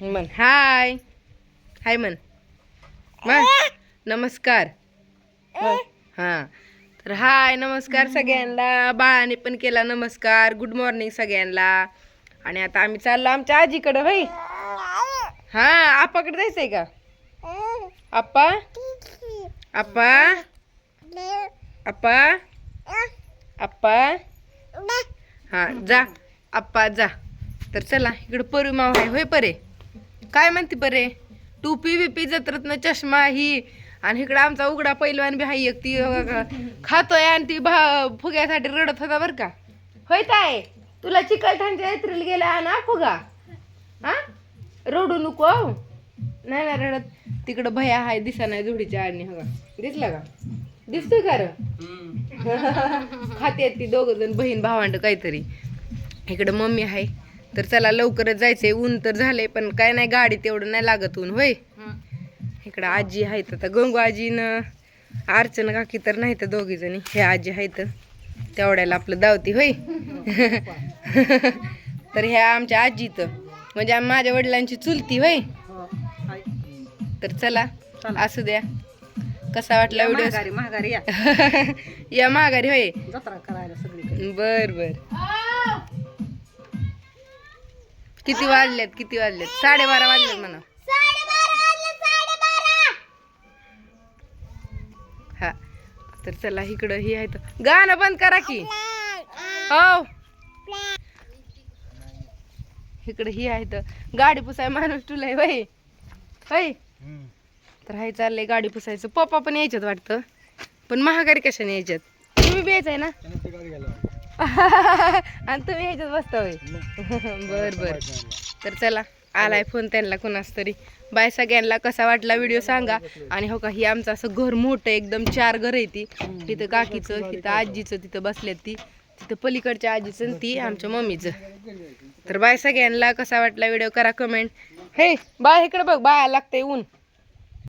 म्हण. हाय. हाय म्हण. म्हण. नमस्कार. हां. तर हाय नमस्कार सगळ्यांना. बाळाने पण केला नमस्कार. गुड मॉर्निंग सगळ्यांना. आणि आता आम्ही चाललो आमच्या आजीकडं भाई हा आपाकडे जायचंय का? आप्पा आप्पा आप्पा आप्पा हा जा. आप्पा जा. तर चला इकडं परू माव आहे होय परे? काय म्हणते परे टोपी बिपी जत्रतनं चष्मा ही आणि इकडं आमचा उघडा पैलवान बी हाय एक ती खातोय आणि ती भा फुग्यासाठी रडत होता बरं का? होय ताय तुला चिकलठाणच्या यात्रेला गेला ना फुगा? हा? रडू नको हो. नाही ना रडत. तिकडं भया हाय दिसा नाही जोडीच्या आडणी हवा दिसला का? दिसतोय का र? खात्यात ती दोघ जण बहीण भावांड काहीतरी. इकडं मम्मी आहे तर चला लवकरच जायचंय. ऊन तर झालंय पण काय नाही गाडी तेवढं नाही लागत ऊन होय? इकडं आजी आहेत आता. गंगू आजीनं अर्चना काकी तर नाही तर दोघी जणी. हे आजी आहेत. तेवढ्याला आपलं दावती होय? तर ह्या आमच्या आजीत. म्हणजे माझ्या वडिलांची चुलती होय? तर चला असू द्या. कसा वाटला व्हिडिओ? महागारी महागारी या. माघारी होय? जत्रा करायला सगळी बर बर. किती वाजलेत किती वाजलेत साडेबारा वाजलेत म्हणा. हा. तर चला इकडं ही आहे तर गाणं बंद करा की. हो. इकडं ही आहे तर गाडी पुसाय माणूस तुला वय वय तर हाय चाललंय गाडी पुसायचं. पप्पा पण यायच्यात वाटतं. पण महागारी कशाने यायच्यात? तुम्ही बी यायचंय ना? आणि तुम्ही ह्याच्यात बसता होय बर बर. तर चला आलाय फोन त्यांना कोणाच तरी. बाय सगळ्यांना कसा वाटला व्हिडिओ सांगा. आणि हो का ही आमचं असं घर मोठं एकदम चार घर आहे ती. तिथं काकीचं तिथं आजीचं तिथं बसल्यात ती. तिथं पलीकडच्या आजीचं आणि ती आमच्या मम्मीचं. तर बाय सगळ्यांना कसा वाटला व्हिडिओ करा कमेंट. हे बाय इकडे बघ बाया लागतंय ऊन.